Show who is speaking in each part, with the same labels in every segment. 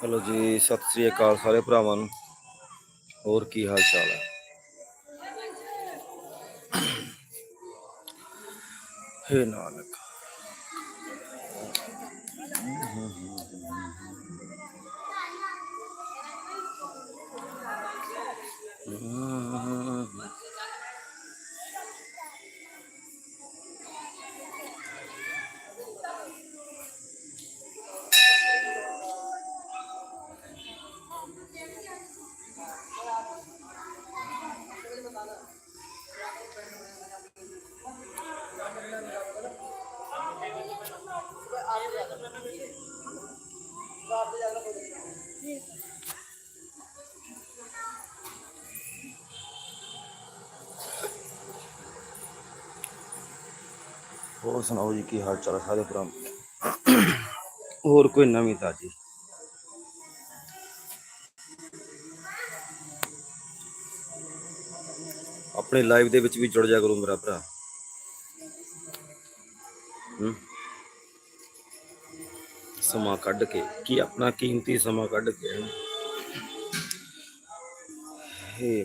Speaker 1: Hello ਜੀ, ਸਤਿ ਸ੍ਰੀ ਅਕਾਲ ਸਾਰੇ ਭਰਾਵਾਂ ਨੂੰ। ਹੋਰ ਕੀ ਹਾਲ ਚਾਲ ਹੈ? ਹੇ ਨਾਨਕ। ਹੋਰ ਸੁਣਾਓ ਜੀ, ਕੀ ਹਾਲ ਚਾਲ ਹੈ ਸਾਰੇ ਭਰਾ? ਹੋਰ ਕੋਈ ਨਵੀਂ ਤਾਜੀ? ਆਪਣੇ ਲਾਈਵ ਦੇ ਵਿੱਚ ਵੀ ਜੁੜ ਜਾ ਕਰੋ ਮੇਰਾ ਭਰਾ। ਹਮ? ਸਮਾਂ ਕੱਢ ਕੇ, ਕੀ ਆਪਣਾ ਕੀਮਤੀ ਸਮਾਂ ਕੱਢ ਕੇ ਹੇ।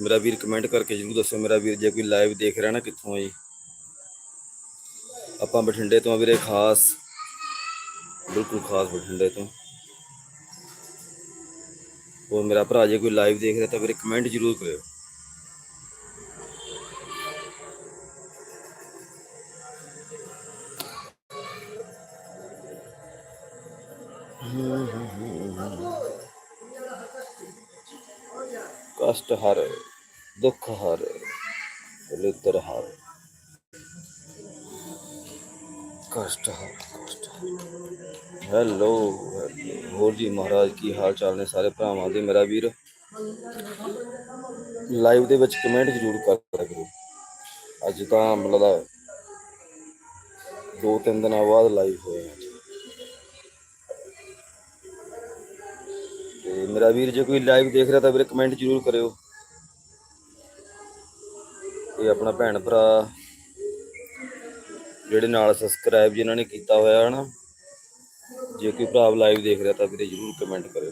Speaker 1: ਮੇਰਾ ਵੀਰ ਕਮੈਂਟ ਕਰਕੇ ਜਰੂਰ ਦੱਸੋ ਮੇਰਾ ਵੀਰ ਜੇ ਕੋਈ ਲਾਈਵ ਦੇਖ ਰਿਹਾ ਨਾ ਕਿੱਥੋਂ ਆ ਜੀ ਆਪਾਂ ਬਠਿੰਡੇ ਤੋਂ ਆ ਵੀਰੇ ਖਾਸ ਬਿਲਕੁਲ ਖਾਸ ਬਠਿੰਡੇ ਤੋਂ ਉਹ ਮੇਰਾ ਭਰਾ ਜੇ ਕੋਈ ਲਾਈਵ ਦੇਖ ਰਿਹਾ ਤਾਂ ਵੀਰੇ ਕਮੈਂਟ ਜਰੂਰ ਕਰਿਓ ਕਸ਼ਟ ਹਰ ਦੁੱਖ ਹਰ ਲਿੱਤਰ ਹਰ ਕਸ਼ਟ ਹਰ ਕਸ਼ਟ ਹੈਲੋ ਹੋਰ ਜੀ ਮਹਾਰਾਜ ਕੀ ਹਾਲ ਚਾਲ ਨੇ ਸਾਰੇ ਭਰਾਵਾਂ ਦੇ ਮੇਰਾ ਵੀਰ ਲਾਈਵ ਦੇ ਵਿੱਚ ਕਮੈਂਟ ਜ਼ਰੂਰ ਕਰਿਆ ਕਰੋ ਅੱਜ ਤਾਂ ਮਤਲਬ ਦੋ ਤਿੰਨ ਦਿਨਾਂ ਬਾਅਦ ਲਾਈਵ ਹੋਇਆ ਅੱਜ। ਤੇ ਮੇਰਾ ਵੀਰ ਜੇ ਕੋਈ ਲਾਈਵ ਦੇਖ ਰਿਹਾ ਤਾਂ ਵੀਰੇ ਕਮੈਂਟ ਜ਼ਰੂਰ ਕਰਿਓ ਇਹ ਆਪਣਾ ਭੈਣ ਭਰਾ ਜਿਹੜੇ ਨਾਲ ਸਬਸਕ੍ਰਾਈਬ ਜਿਨ੍ਹਾਂ ਨੇ ਕੀਤਾ ਹੋਇਆ ਹੈ ਨਾ, ਜੇ ਕੋਈ ਭਰਾ ਲਾਈਵ ਦੇਖ ਰਿਹਾ ਤਾਂ ਵੀਰੇ ਜ਼ਰੂਰ ਕਮੈਂਟ ਕਰਿਓ।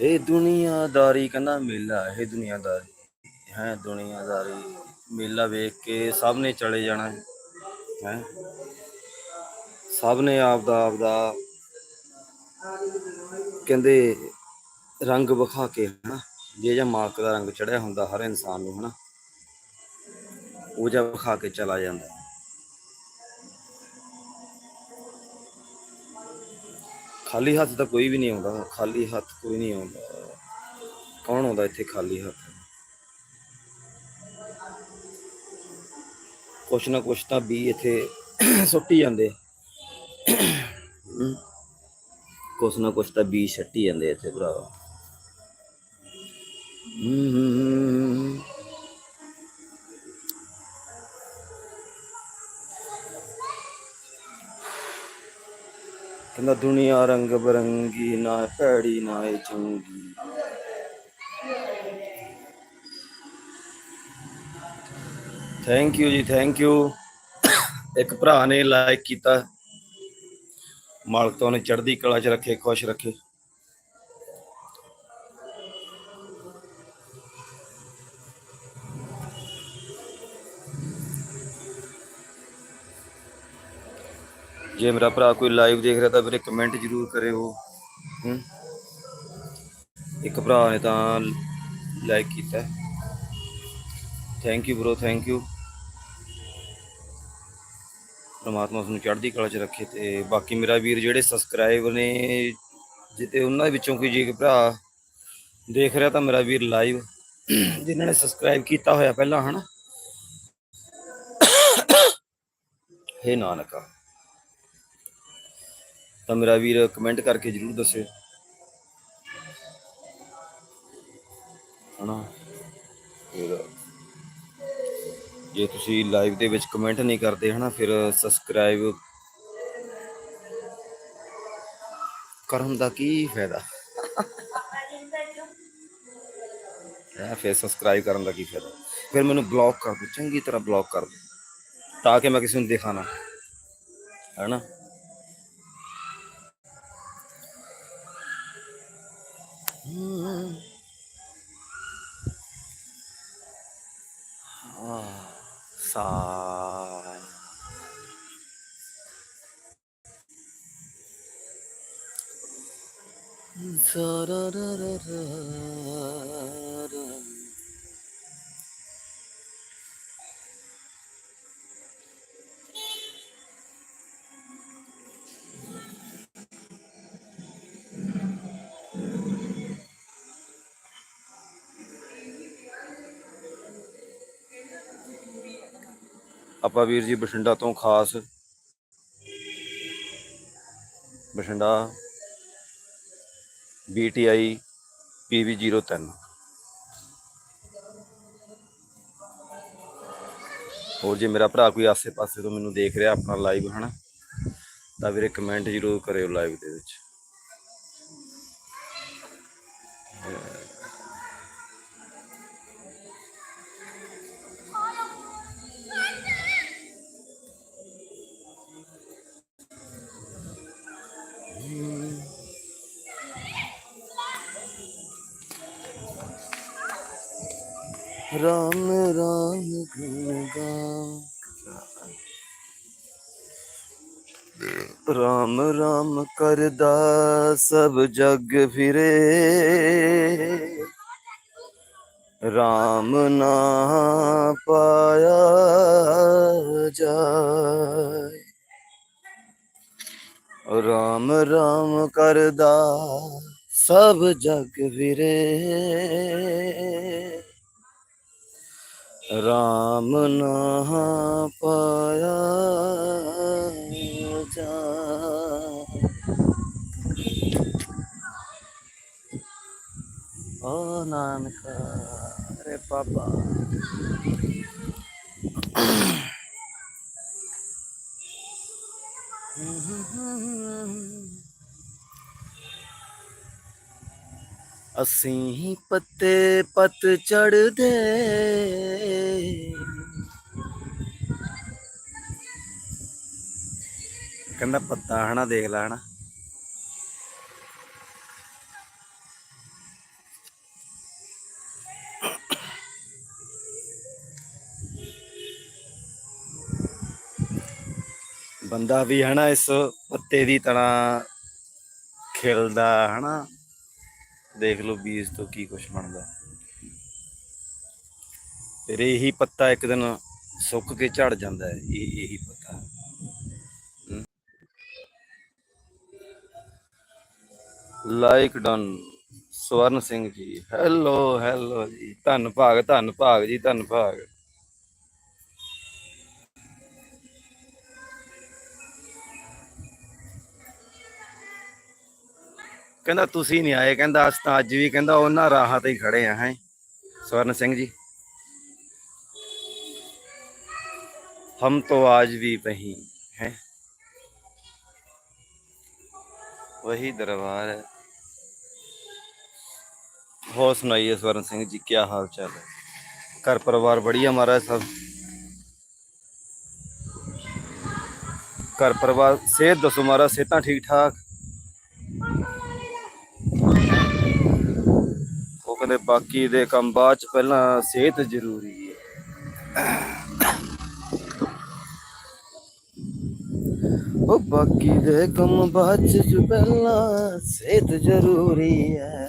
Speaker 1: ਇਹ ਦੁਨੀਆਦਾਰੀ ਕਹਿੰਦਾ ਮੇਲਾ, ਇਹ ਦੁਨੀਆਦਾਰੀ। ਹੈ, ਦੁਨੀਆਦਾਰੀ ਮੇਲਾ ਵੇਖ ਕੇ ਸਭ ਨੇ ਚਲੇ ਜਾਣਾ ਹੈ। ਸਭ ਨੇ ਆਪ ਦਾ ਆਪ ਦਾ ਕਹਿੰਦੇ ਰੰਗ ਵਿਖਾ ਕੇ ਹਨਾ, ਜੇ ਜਾਂ ਮਾਲਕ ਦਾ ਰੰਗ ਚੜਿਆ ਹੁੰਦਾ ਹਰ ਇਨਸਾਨ ਨੂੰ ਹਨਾ, ਉਹ ਜਿਹਾ ਵਿਖਾ ਕੇ ਚਲਾ ਜਾਂਦਾ। ਖਾਲੀ ਹੱਥ ਤਾਂ ਕੋਈ ਵੀ ਨਹੀਂ ਆਉਂਦਾ, ਖਾਲੀ ਹੱਥ ਕੋਈ ਨਹੀਂ ਆਉਂਦਾ। ਕੌਣ ਆਉਂਦਾ ਇੱਥੇ ਖਾਲੀ ਹੱਥ? ਕੁਛ ਨਾ ਕੁਛ ਤਾਂ ਵੀ ਇੱਥੇ ਸੁੱਟੀ ਜਾਂਦੇ। ਕੁਛ ਨਾ ਕੁਛ ਤਾਂ ਬੀਜ ਛੱਟੀ ਜਾਂਦੇ ਇੱਥੇ ਭਰਾਵਾ। ਕਹਿੰਦਾ ਦੁਨੀਆ ਰੰਗ ਬਰੰਗੀ, ਨਾ ਭੈੜੀ, ਨਾ ਇਹ ਚੰਗੀ। Thank you ji thank you ਇੱਕ ਭਰਾ ਨੇ ਲਾਈਕ ਕੀਤਾ। ਮਾਲਕ ਤੋਂ ਨੇ ਚੜ੍ਹਦੀ ਕਲਾ 'ਚ ਰੱਖੇ, ਖੁਸ਼ ਰੱਖੇ। ਜੇ ਮੇਰਾ ਭਰਾ ਕੋਈ ਲਾਈਵ ਦੇਖ ਰਿਹਾ ਤਾਂ ਵੀਰੇ ਕਮੈਂਟ ਜ਼ਰੂਰ ਕਰਿਓ। ਹੂੰ? ਇੱਕ ਭਰਾ ਨੇ ਤਾਂ ਲਾਈਕ ਕੀਤਾ। Thank you bro thank you ਪਰਮਾਤਮਾ ਤੁਹਾਨੂੰ ਚੜ੍ਹਦੀ ਕਲਾ 'ਚ ਰੱਖੇ ਤੇ ਬਾਕੀ ਮੇਰਾ ਵੀਰ ਜਿਹੜੇ ਸਬਸਕ੍ਰਾਈਬ ਨੇ, ਜੇ ਉਹਨਾਂ ਵਿੱਚੋਂ ਕੋਈ ਜੇ ਭਰਾ ਦੇਖ ਰਿਹਾ ਤਾਂ ਮੇਰਾ ਵੀਰ ਲਾਈਵ ਜਿਨ੍ਹਾਂ ਨੇ ਸਬਸਕ੍ਰਾਈਬ ਕੀਤਾ ਹੋਇਆ ਪਹਿਲਾਂ, ਹਨਾ? ਹੈ ਨਾਨਕਾ। ਤਾਂ ਮੇਰਾ ਵੀਰ ਕਮੈਂਟ ਕਰਕੇ ਜਰੂਰ ਦੱਸਿਓ ਹਨਾ? ਫਿਰ ਜੇ ਤੁਸੀਂ ਲਾਈਵ ਦੇ ਵਿੱਚ ਕਮੈਂਟ ਨਹੀਂ ਕਰਦੇ, ਹਨਾ, ਫਿਰ ਸਬਸਕ੍ਰਾਈਬ ਕਰਨ ਦਾ ਕੀ ਫਾਇਦਾ? ਹੈ, ਫਿਰ ਸਬਸਕ੍ਰਾਈਬ ਕਰਨ ਦਾ ਕੀ ਫਾਇਦਾ? ਫਿਰ ਮੈਨੂੰ ਬਲੌਕ ਕਰ ਦਿਓ, ਚੰਗੀ ਤਰ੍ਹਾਂ ਬਲੌਕ ਕਰ ਦਿਓ, ਤਾਂ ਕਿ ਮੈਂ ਕਿਸੇ ਨੂੰ ਦਿਖਾ ਨਾ সা রা রা রা রা ਆਪਾਂ ਵੀਰ ਜੀ ਬਠਿੰਡਾ ਤੋਂ ਖਾਸ ਬਠਿੰਡਾ BTI PV03 ਹੋਰ ਜੇ ਮੇਰਾ ਭਰਾ ਕੋਈ ਆਸੇ-ਪਾਸੇ ਤੋਂ ਮੈਨੂੰ ਦੇਖ ਰਿਹਾ ਆਪਣਾ ਲਾਈਵ ਹਨਾ, ਤਾਂ ਵੀਰੇ ਕਮੈਂਟ ਜ਼ਰੂਰ ਕਰਿਓ ਲਾਈਵ ਦੇ ਵਿੱਚ। ਕਰਦਾ ਸਭ ਜਗ ਫਿਰੇ। ਰਾਮ ਨਾ ਪਾਇਆ ਜਾਏ। ਰਾਮ ਰਾਮ ਕਰਦਾ ਸਭ ਜਗ ਫਿਰੇ। ਰਾਮ ਨਾ ਪਾਇਆ ਜਾ ਓ ਨਾਨਕ ਰੇ ਪਾਪਾ ਅਸੀਂ ਹੀ ਪੱਤੇ ਪਤ ਚੜਦੇ ਕਹਿੰਦਾ ਪੱਤਾ ਹਨਾ, ਦੇਖ ਲੈ ਹਨਾ। ਬੰਦਾ ਵੀ ਹਨਾ ਇਸ ਪੱਤੇ ਦੀ ਤਰ੍ਹਾਂ ਖਿਲਦਾ ਹਨਾ। ਦੇਖ ਲਓ ਬੀਜ ਤੋਂ ਕੀ ਕੁਛ ਬਣਦਾ। ਫਿਰ ਇਹੀ ਪੱਤਾ ਇੱਕ ਦਿਨ ਸੁੱਕ ਕੇ ਝੜ ਜਾਂਦਾ ਹੈ, ਇਹ ਇਹੀ ਪੱਤਾ। Like done, Swaran Singh ji. Hello hello ਜੀ। ਧੰਨ ਭਾਗ ਧੰਨ ਭਾਗ ਜੀ, ਧੰਨ ਭਾਗ। ਕਹਿੰਦਾ ਤੁਸੀਂ ਨਹੀਂ ਆਏ ਕਹਿੰਦਾ ਅਸੀਂ ਤਾਂ ਅੱਜ ਵੀ ਕਹਿੰਦਾ ਉਹਨਾਂ ਰਾਹਾਂ ਤੇ ਹੀ ਖੜੇ ਆ ਹੈ ਸਵਰਨ ਸਿੰਘ ਜੀ हम तो आज भी वही हैं वही दरबार है और सुनाइए स्वर्ण सिंह जी क्या हाल चाल है घर परिवार बढ़िया हमारा सब घर परिवार सेहत दसो हमारा सेहत ठीक ठाक ਉਹ ਬਾਕੀ ਦੇ ਕੰਮ ਬਾਅਦ ਚ ਪਹਿਲਾਂ ਸਿਹਤ ਜ਼ਰੂਰੀ ਹੈ। ਉਹ ਬਾਕੀ ਦੇ ਕੰਮ ਬਾਅਦ ਚ ਪਹਿਲਾਂ ਸਿਹਤ ਜ਼ਰੂਰੀ ਹੈ।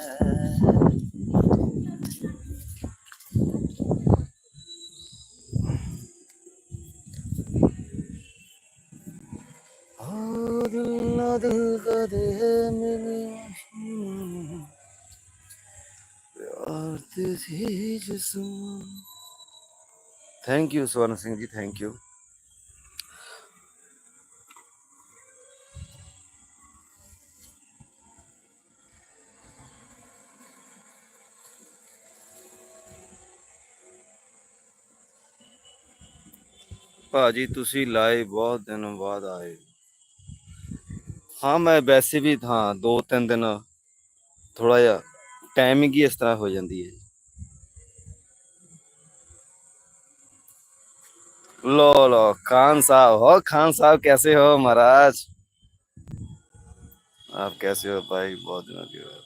Speaker 1: थैंक यू स्वर्ण सिंह जी थैंक यू ਭਾਜੀ ਤੁਸੀਂ ਲਾਏ ਬਹੁਤ ਦਿਨ ਬਾਅਦ ਆਏ ਹਾਂ ਮੈਂ ਵੈਸੇ ਵੀ ਹਾਂ ਦੋ ਤਿੰਨ ਦਿਨ ਥੋੜਾ ਜਿਹਾ ਟਾਈਮਿੰਗ ਹੀ ਇਸ ਤਰ੍ਹਾਂ ਹੋ ਜਾਂਦੀ ਹੈ लो लो, खान साहब। हो, खान साहब, कैसे हो महाराज? आप कैसे हो भाई? बहुत दिनों की बात।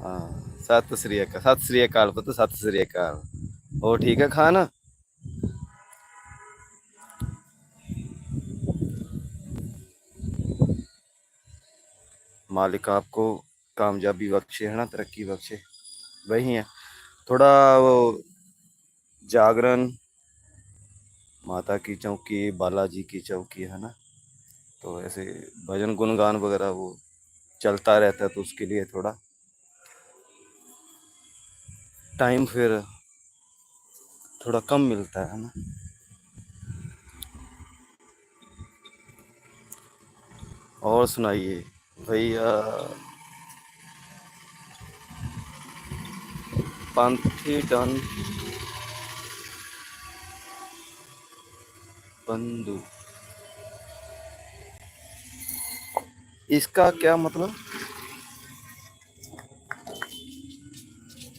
Speaker 1: हाँ सत श्री अकाल, सत श्री अकाल पुत्र, सत श्री अकाल। हो, ठीक है खान? मालिक आपको कामयाबी बख्शे, है ना? तरक्की बख्शे। वही है। थोड़ा वो जागरण माता की चौकी, बालाजी की चौकी, है ना? तो ऐसे भजन गुणगान वगैरह वो चलता रहता है तो उसके लिए थोड़ा। टाइम फिर थोड़ा कम मिलता है ना? और सुनाइए, भैया। पंथी डन बंधु। इसका क्या मतलब?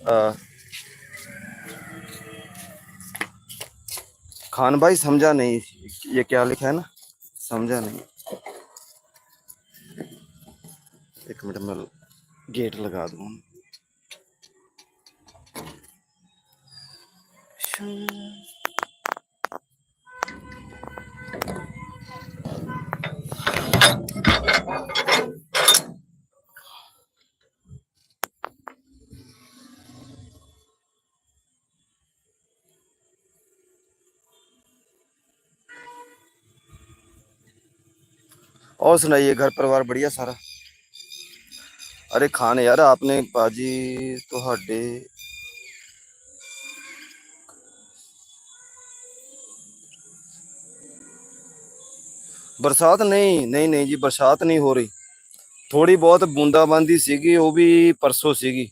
Speaker 1: आ, खान भाई समझा नहीं ये क्या लिखा है ना? समझा नहीं। एक मिनट में गेट लगा दूँ। और सुनाइए घर परिवार बढ़िया सारा अरे खान यार आपने पाजी ਤੁਹਾਡੇ ਬਰਸਾਤ ਨਹੀਂ ਨਹੀਂ ਨਹੀਂ ਜੀ ਬਰਸਾਤ ਨਹੀਂ ਹੋ ਰਹੀ ਥੋੜੀ ਬਹੁਤ ਬੂੰਦਾਬਾਂਦੀ ਸੀਗੀ ਉਹ ਵੀ ਪਰਸੋਂ ਸੀਗੀ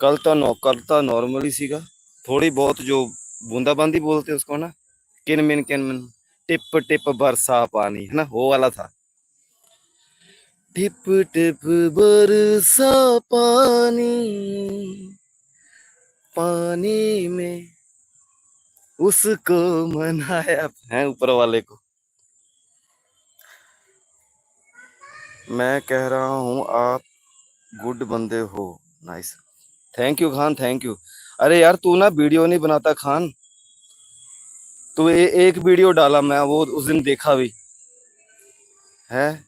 Speaker 1: ਕੱਲ ਤਾਂ ਨੋ ਕੱਲ ਤਾਂ ਨਾਰਮਲ ਹੀ ਸੀਗਾ थोड़ी बहुत जो बूंदाबांदी बोलते हैं उसको ना किनमिन किनमिन टिप टिप बरसा पानी है ना वो वाला था टिप टिप बरसा पानी पानी में उसको मनाया है ऊपर वाले को मैं कह रहा हूँ आप गुड बंदे हो। Nice thank you Khan thank you अरे यार तू ना वीडियो नहीं बनाता खान। तू ए, एक वीडियो डाला मैं वो उस दिन देखा भी। है?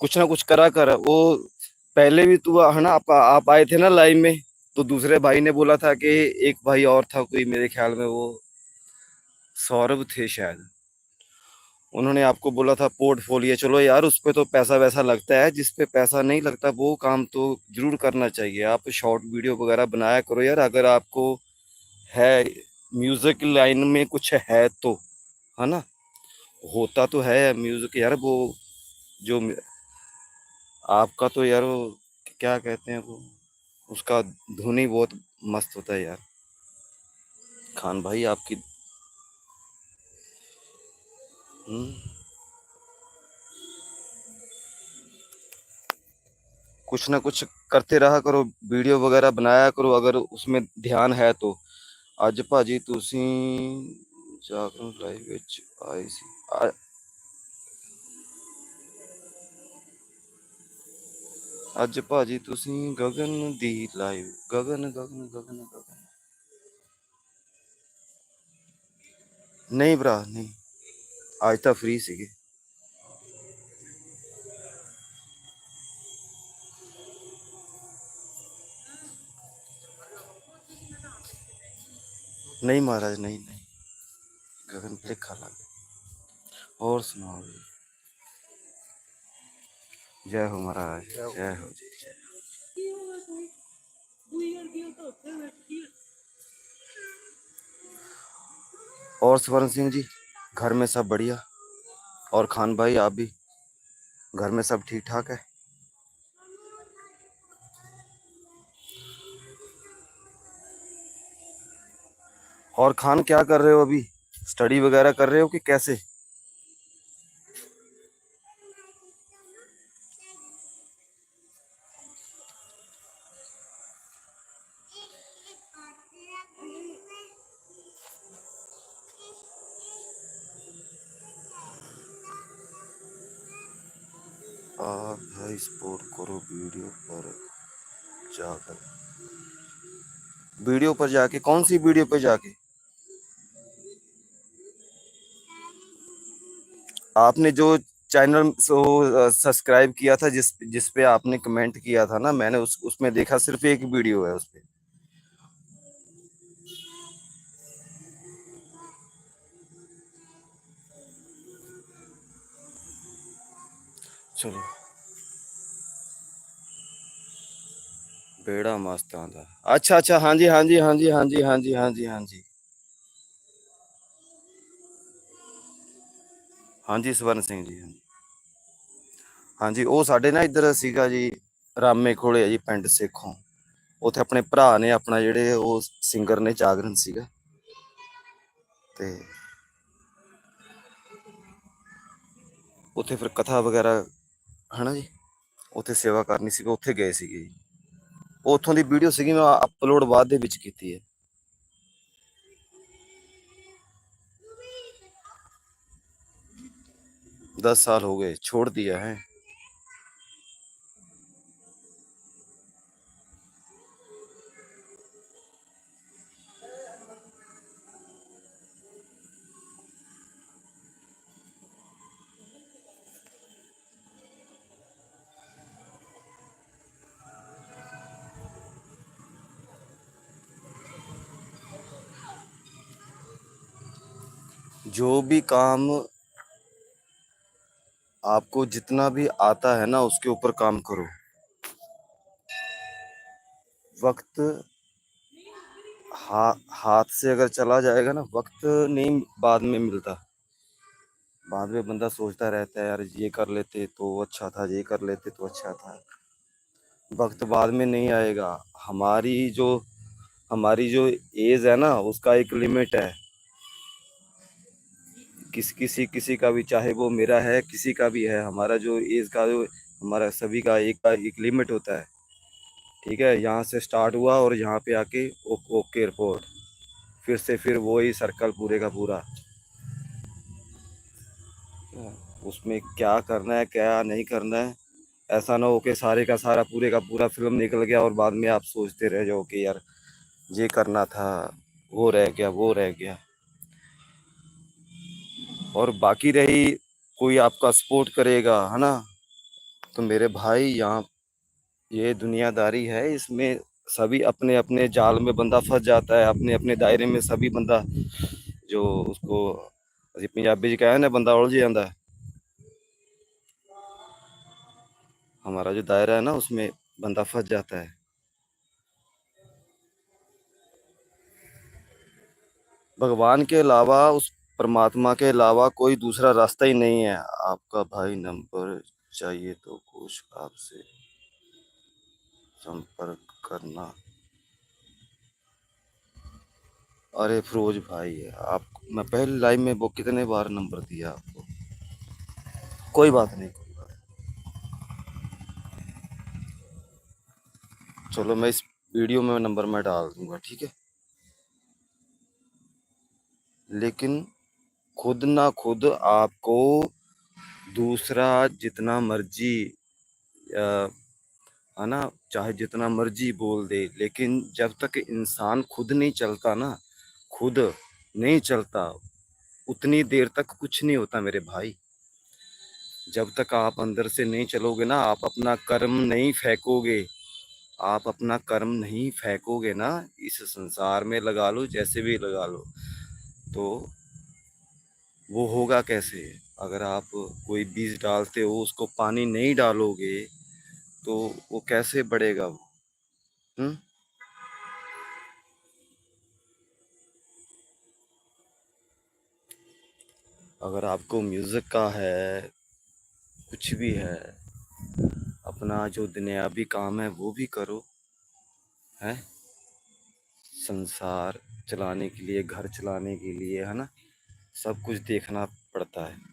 Speaker 1: कुछ ना कुछ करा कर। वो पहले भी तू है ना आप, आप आए थे ना लाइव में तो दूसरे भाई ने बोला था कि एक भाई और था कोई मेरे ख्याल में वो सौरभ थे शायद। उन्होंने आपको बोला था पोर्टफोलियो। चलो यार, उस पे तो पैसा वैसा लगता है, जिस पे पैसा नहीं लगता, वो काम तो ज़रूर करना चाहिए। आप शॉर्ट वीडियो वगैरह बनाया करो यार, अगर आपको है, म्यूज़िक लाइन में कुछ है तो है ना? होता तो है म्यूज़िक यार, वो जो आपका तो यार वो क्या कहते हैं वो, उसका धुन बहुत मस्त होता है यार। खान भाई, आपकी कुछ ना कुछ करते रहा करो वीडियो वगैरह बनाया करो अगर उसमें ध्यान है तो ਅੱਜ ਭਾਜੀ ਤੁਸੀਂ ਜਾਗਰਣ ਲਾਈਵ ਵਿੱਚ ਆਏ ਸੀ ਆ- ਅੱਜ ਭਾਜੀ ਤੁਸੀਂ ਗਗਨ ਦੀ ਲਾਈਵ ਗਗਨ ਗਗਨ ਗਗਨ ਗਗਨ ਨਹੀਂ ਭਰਾ ਨਹੀਂ ਅੱਜ ਤਾਂ ਫ੍ਰੀ ਸੀਗੇ नहीं महाराज नहीं नहीं गगन भलेखा लग और सुनाओ जी जय हो महाराज जय हो जी जय और स्वर्ण सिंह जी घर में सब बढ़िया। और खान भाई, आप भी? घर में सब ठीक ठाक है? और खान, क्या कर रहे हो अभी? स्टडी वगैरह कर रहे हो कि कैसे? वीडियो पर जाके, कौन सी वीडियो पर जाके? आपने जो चैनल सब्सक्राइब किया था, जिस जिस पे आपने कमेंट किया था ना, मैंने उस, उसमें देखा सिर्फ़ एक वीडियो है उस पे। चलो। ਬੇੜਾ ਮਸਤਾਂ ਦਾ ਅੱਛਾ ਅੱਛਾ, ਹਾਂਜੀ ਹਾਂਜੀ ਹਾਂਜੀ ਹਾਂਜੀ ਹਾਂਜੀ ਹਾਂਜੀ ਹਾਂਜੀ। ਹਾਂਜੀ, ਸਵਰਨ ਸਿੰਘ ਜੀ, ਹਾਂਜੀ। ਉਹ ਸਾਡੇ ਨਾਲ ਇੱਧਰ ਸੀਗਾ ਜੀ, ਰਾਮੇ ਕੋਲੇ ਜੀ, ਪਿੰਡ ਸੇਖੋਂ। ਉੱਥੇ ਆਪਣੇ ਭਰਾ ਨੇ, ਆਪਣਾ ਜਿਹੜੇ ਉਹ ਸਿੰਗਰ ਨੇ, ਜਾਗਰਨ ਸੀਗਾ। ਤੇ ਉੱਥੇ ਫਿਰ ਕਥਾ ਵਗੈਰਾ, ਹਨਾ ਜੀ? ਉੱਥੇ ਸੇਵਾ ਕਰਨੀ ਸੀ ਉੱਥੇ ਗਏ ਸੀਗੇ ਜੀ। ਉੱਥੋਂ ਦੀ ਵੀਡੀਓ ਸੀਗੀ ਮੈਂ ਅਪਲੋਡ ਬਾਅਦ ਦੇ ਵਿੱਚ ਕੀਤੀ ਹੈ दस साल हो गए छोड़ दिया है भी काम आपको जितना भी आता है ना उसके ऊपर काम करो। वक्त हा, हाथ से अगर चला जाएगा ना वक्त नहीं बाद में मिलता। बाद में बंदा सोचता रहता है यार ये कर लेते तो अच्छा था ये कर लेते तो अच्छा था। वक्त बाद में नहीं आएगा। हमारी जो हमारी जो एज है ना उसका एक लिमिट है। किस, किसी किसी का भी, चाहे वो मेरा है, किसी का भी है, हमारा जो एज का जो हमारा सभी का एक का एक लिमिट होता है। ठीक है, यहाँ से स्टार्ट हुआ और यहाँ पे आके ओके एयरपोर्ट फिर से, फिर वो ही सर्कल पूरे का पूरा। उसमें क्या करना है, क्या नहीं करना है, ऐसा ना हो कि सारे का सारा, पूरे का पूरा फ़िल्म निकल गया और बाद में आप सोचते रह जाओ कि यार, ये करना था, वो रह गया, वो रह गया। और बाकी रही कोई आपका सपोर्ट करेगा है ना तो मेरे भाई यहाँ ये दुनियादारी है इसमें सभी अपने अपने जाल में बंदा फंस जाता है अपने अपने दायरे में सभी बंदा जो उसको ਅਸੀਂ ਪੰਜਾਬੀ ਚ ਕਹਿੰਦੇ ਨੇ ਬੰਦਾ ਉਲਝ ਜਾਂਦਾ है हमारा जो दायरा है ना उसमें बंदा फंस जाता है भगवान के अलावा उस परमात्मा के अलावा कोई दूसरा रास्ता ही नहीं है। आपका भाई नंबर चाहिए तो कुछ आपसे संपर्क करना। अरे फिरोज भाई है आप, मैं पहले लाइव में वो कितने बार नंबर दिया आपको? कोई बात नहीं, कोई बात नहीं। चलो मैं इस वीडियो में नंबर मैं डाल दूँगा, ठीक है? लेकिन खुद ना खुद आपको दूसरा जितना मर्ज़ी है ना, चाहे जितना मर्ज़ी बोल दे, लेकिन जब तक इंसान खुद नहीं चलता ना, खुद नहीं चलता, उतनी देर तक कुछ नहीं होता मेरे भाई। जब तक आप अंदर से नहीं चलोगे ना, आप अपना कर्म नहीं फेंकोगे, आप अपना कर्म नहीं फेंकोगे ना, इस संसार में लगा लो, जैसे भी लगा लो तो वो होगा कैसे? अगर आप कोई बीज डालते हो, उसको पानी नहीं डालोगे तो वो कैसे बढ़ेगा वो? हम्म अगर आपको म्यूज़िक का है, कुछ भी है, अपना जो दुनियावी काम है, वो भी करो, है? संसार चलाने के लिए, घर चलाने के लिए, है ना? सब कुछ देखना पड़ता है।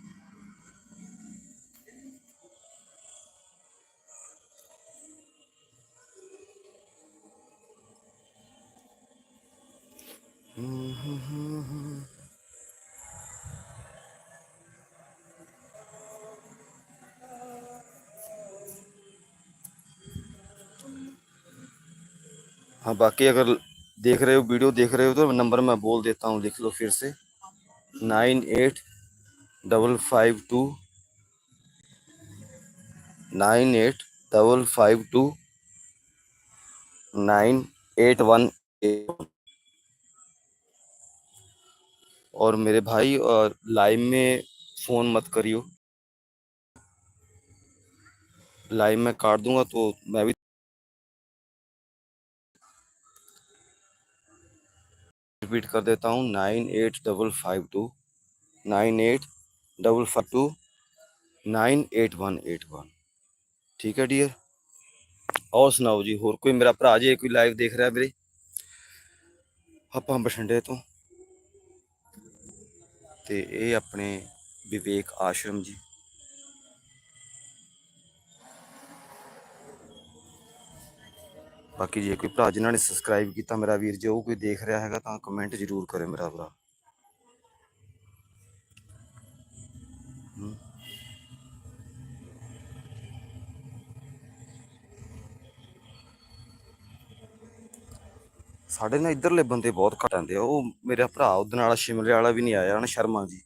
Speaker 1: हाँ बाकी अगर देख रहे हो, वीडियो देख रहे हो तो नंबर मैं बोल देता हूँ, लिख लो फिर से। Nine eight double five two, nine eight double five two, nine eight one और मेरे भाई, और लाइव में फ़ोन मत करियो। लाइव में काट दूँगा तो मैं भी रिपीट कर देता हूँ nine eight double five two nine eight double five two nine eight one eight one ठीक है डियर और ਸੁਣਾਓ ਜੀ ਹੋਰ ਕੋਈ ਮੇਰਾ ਭਰਾ ਜੇ ਕੋਈ ਲਾਈਵ ਦੇਖ ਰਿਹਾ ਵੀਰੇ ਆਪਾਂ ਬਠਿੰਡੇ ਤੋਂ ਤੇ ਇਹ ਆਪਣੇ ਵਿਵੇਕ ਆਸ਼ਰਮ ਜੀ ਬਾਕੀ ਜੇ ਕੋਈ ਭਰਾ ਜਿਨ੍ਹਾਂ ਨੇ ਸਬਸਕ੍ਰਾਈਬ ਕੀਤਾ ਮੇਰਾ ਵੀਰ, ਜੇ ਉਹ ਕੋਈ ਦੇਖ ਰਿਹਾ ਹੈਗਾ ਤਾਂ ਕਮੈਂਟ ਜ਼ਰੂਰ ਕਰੇ ਮੇਰਾ ਭਰਾ। ਸਾਡੇ ਨਾਲ ਇੱਧਰਲੇ ਬੰਦੇ ਬਹੁਤ ਘੱਟ ਆਉਂਦੇ ਆ। ਉਹ ਮੇਰਾ ਭਰਾ, ਉਹਦੇ ਨਾਲ ਸ਼ਿਮਲੇ ਵਾਲਾ ਵੀ ਨਹੀਂ ਆਇਆ ਨਾ ਸ਼ਰਮਾ ਜੀ।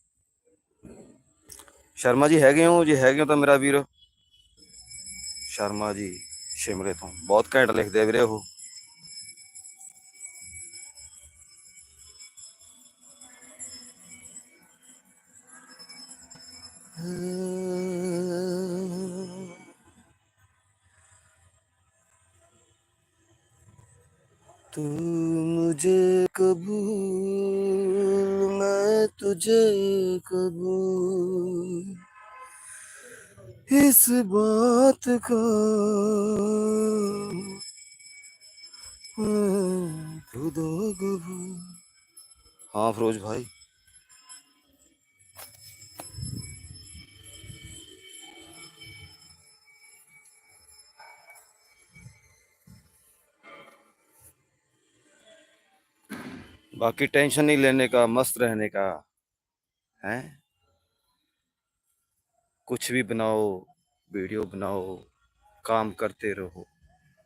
Speaker 1: ਸ਼ਰਮਾ ਜੀ ਹੈਗੇ ਹੋ? ਜੇ ਹੈਗੇ ਹੋ ਤਾਂ ਮੇਰਾ ਵੀਰ। ਸ਼ਰਮਾ ਜੀ। ਸ਼ਿਮਲੇ ਤੋਂ ਬਹੁਤ ਘੈਂਟ ਲਿਖਦੇ ਆ ਵੀਰੇ ਉਹ तू मुझे कबूल मैं तुझे कबूल इस बात का। हाँ फिरोज भाई। बाकी टेंशन नहीं लेने का, मस्त रहने का, है? कुछ भी बनाओ, वीडियो बनाओ, काम करते रहो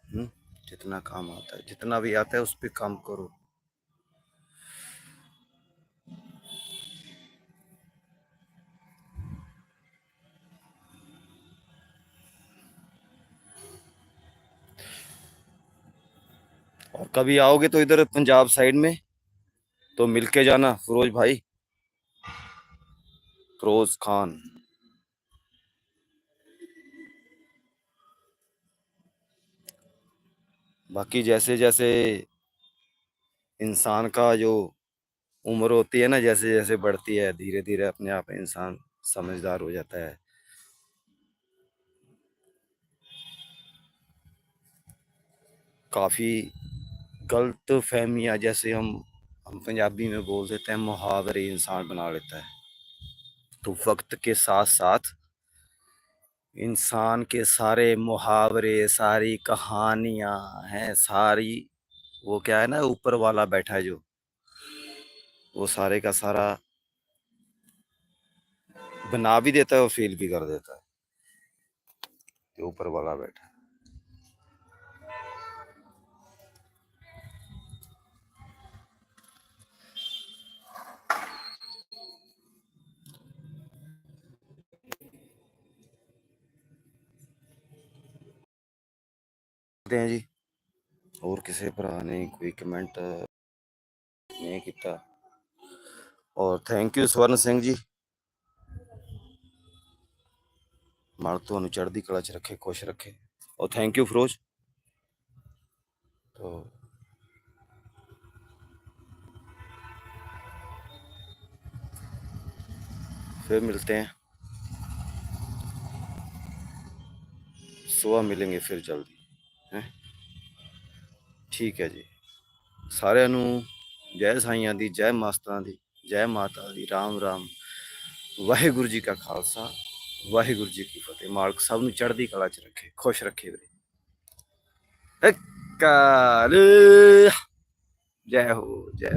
Speaker 1: हम्म? जितना काम आता है, जितना भी आता है उस पर काम करो और कभी आओगे तो इधर पंजाब साइड में तो मिलके जाना, फिरोज भाई, फिरोज खान बाकी जैसे जैसे इंसान का जो उम्र होती है ना, जैसे जैसे बढ़ती है धीरे धीरे अपने आप इंसान समझदार हो जाता है। काफ़ी गलत फहमियाँ जैसे हम हम पंजाबी में बोल देते हैं, मुहावरे इंसान बना लेता है। तो वक्त के साथ साथ इंसान के सारे मुहावरे, सारी कहानियाँ हैं, सारी, वो क्या है ना, ऊपर वाला बैठा है जो। वो सारे का सारा बना भी देता है और फील भी कर देता है। जो ऊपर वाला बैठा है। ਕਰਦੇ ਹਾਂ ਜੀ ਹੋਰ ਕਿਸੇ ਭਰਾ ਨੇ ਕੋਈ ਕਮੈਂਟ ਨਹੀਂ ਕੀਤਾ ਔਰ ਥੈਂਕ ਯੂ ਸਵਰਨ ਸਿੰਘ ਜੀ ਮਾਲਕ ਤੁਹਾਨੂੰ ਚੜ੍ਹਦੀ ਕਲਾ 'ਚ ਰੱਖੇ ਖੁਸ਼ ਰੱਖੇ ਔਰ ਥੈਂਕ ਯੂ ਫਿਰੋਜ਼ तो फिर मिलते हैं सुबह मिलेंगे फिर जल्दी हैं ਠੀਕ ਹੈ ਜੀ। ਸਾਰਿਆਂ ਨੂੰ ਜੈ ਸਾਈਆਂ ਦੀ, ਜੈ ਮਾਸਟਰਾਂ ਦੀ, ਜੈ ਮਾਤਾ ਦੀ, ਰਾਮ ਰਾਮ। ਵਾਹਿਗੁਰੂ ਜੀ ਕਾ ਖਾਲਸਾ, ਵਾਹਿਗੁਰੂ ਜੀ ਕੀ ਫਤਿਹ। ਮਾਲਕ ਸਭ ਨੂੰ ਚੜ੍ਹਦੀ ਕਲਾ 'ਚ ਰੱਖੇ, ਖੁਸ਼ ਰੱਖੇ ਵੀਰੇ। ਕਾਲ। ਜੈ ਹੋ, ਜੈ